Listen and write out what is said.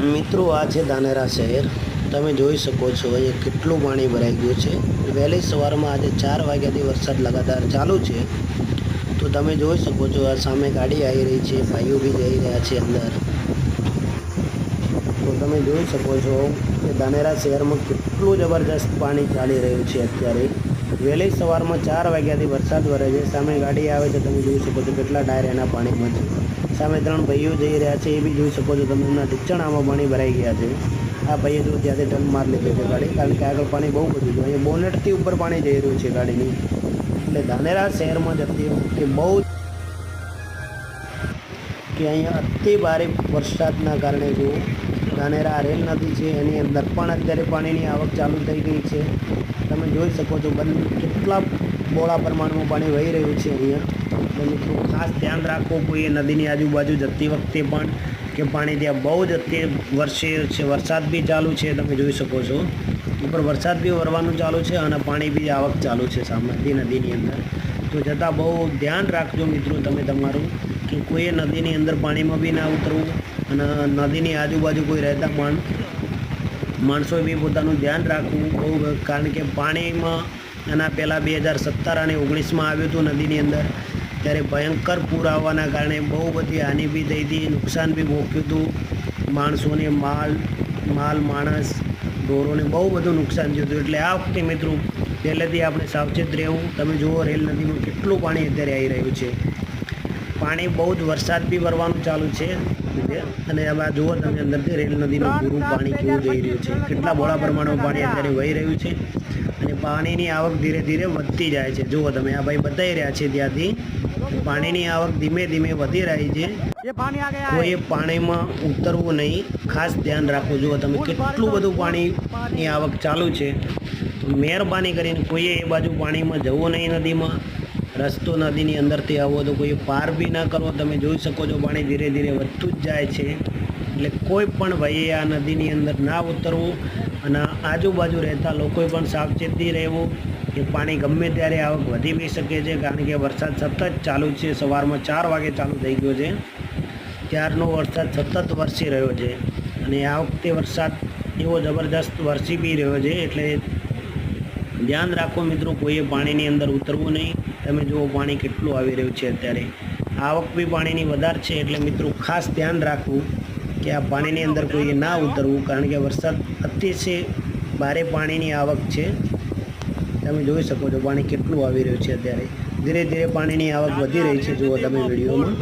મિત્રો, આ છે દાનેરા શહેર. તમે જોઈ શકો છો, અહીંયા કેટલું પાણી ભરાઈ ગયું છે. વહેલી સવારમાં આજે ચાર વાગ્યાથી વરસાદ લગાતાર ચાલુ છે. તો તમે જોઈ શકો છો, આ સામે ગાડી આવી રહી છે, ભાઈઓ બી જઈ રહ્યા છે અંદર. તો તમે જોઈ શકો છો કે દાનેરા શહેરમાં કેટલું જબરજસ્ત પાણી ચાલી રહ્યું છે અત્યારે. વહેલી સવારમાં ચાર વાગ્યાથી વરસાદ વરે છે, સામે ગાડી આવે છે, તમે જોઈ શકો છો કેટલા ટાયર એના પાણીમાં છે. સામે ત્રણ ભાઈઓ જઈ રહ્યા છે, એ બી જોઈ શકો છો તમે. એમના ઢીચણામાં પાણી ભરાઈ ગયા છે. આ ભાઈએ જો ત્યાંથી ટર્ન માર લીધો છે ગાડી, કારણ કે આગળ પાણી બહુ બધું છે. અહીંયા બોનેટથી ઉપર પાણી જઈ રહ્યું છે ગાડીની. એટલે ધાનેરા શહેરમાં જતી વખતે બહુ કે અહીંયા અતિ ભારે વરસાદના કારણે જો ધાનેરા રેલ નદી છે, એની અંદર પણ અત્યારે પાણીની આવક ચાલુ થઈ ગઈ છે. તમે જોઈ શકો છો બંને કેટલા બોળા પ્રમાણમાં પાણી વહી રહ્યું છે અહીંયા. મિત્રો ખાસ ધ્યાન રાખવું કોઈએ નદીની આજુબાજુ જતી વખતે પણ કે પાણી ત્યાં બહુ જ અત્યારે વર્ષે છે, વરસાદ બી ચાલુ છે, તમે જોઈ શકો છો. ઉપર વરસાદ બી વરવાનું ચાલુ છે અને પાણી બી આવક ચાલુ છે સામેથી નદીની અંદર. તો જતાં બહુ ધ્યાન રાખજો મિત્રો તમે તમારું કે કોઈએ નદીની અંદર પાણીમાં બી ના ઉતરવું અને નદીની આજુબાજુ કોઈ રહેતા પણ માણસોએ બી પોતાનું ધ્યાન રાખવું. બહુ કારણ કે પાણીમાં એના પહેલાં બે હજાર સત્તર અને ઓગણીસમાં આવ્યું હતું નદીની અંદર. ત્યારે ભયંકર પૂર આવવાના કારણે બહુ બધી હાનિ બી થઈ હતી, નુકસાન બી ભોગ્યું હતું. માણસોને માલ માલ, માણસ, ઢોરોને બહુ બધું નુકસાન થયું હતું. એટલે આ વખતે મિત્રો, પહેલેથી આપણે સાવચેત રહેવું. તમે જુઓ, રેલ નદીમાં કેટલું પાણી અત્યારે આવી રહ્યું છે. પાણી બહુ જ વરસાદ બી વરવાનું ચાલુ છે. અને હવે આ જુઓ તમે, અંદરથી રેલ નદીનું પૂરું પાણી કેવું જઈ રહ્યું છે. કેટલા બોળા પ્રમાણમાં પાણી અત્યારે વહી રહ્યું છે. પાણીની આવક ધીરે ધીરે વધતી જાય છે. જુઓ તમે આ ભાઈ બતાવી રહ્યા છે ત્યાંથી. પાણીની આવક ધીમે ધીમે વધી રહી છે. કોઈએ પાણીમાં ઉતરવું નહીં. ખાસ ધ્યાન રાખવું. જુઓ તમે કેટલું બધું પાણીની આવક ચાલુ છે. મહેરબાની કરીને કોઈએ એ બાજુ પાણીમાં જવું નહીં નદીમાં. રસ્તો નદીની અંદરથી આવો તો કોઈ પાર બી ના કરો. તમે જોઈ શકો છો પાણી ધીરે ધીરે વધતું જ જાય છે. એટલે કોઈ પણ ભાઈએ આ નદીની અંદર ના ઉતરવું. અને આજુબાજુ રહેતા લોકોએ પણ સાવચેતી રહેવું કે પાણી ગમે ત્યારે આવક વધી બી શકે છે, કારણ કે વરસાદ સતત ચાલુ છે. સવારમાં ચાર વાગે ચાલુ થઈ ગયો છે. ત્યારનો વરસાદ સતત વરસી રહ્યો છે અને આ વખતે વરસાદ એવો જબરદસ્ત વરસી બી રહ્યો છે. એટલે ધ્યાન રાખો મિત્રો, કોઈએ પાણીની અંદર ઉતરવું નહીં. તમે જુઓ પાણી કેટલું આવી રહ્યું છે અત્યારે. આવક બી પાણીની વધારે છે, એટલે મિત્રો ખાસ ધ્યાન રાખવું કે આ પાણીની અંદર કોઈએ ના ઉતરવું, કારણ કે વરસાદ અતિશય ભારે પાણીની આવક છે. તમે જોઈ શકો છો, પાણી કેટલું આવી રહ્યું છે અત્યારે. ધીરે ધીરે પાણીની આવક વધી રહી છે, જુઓ તમે વિડીયોમાં.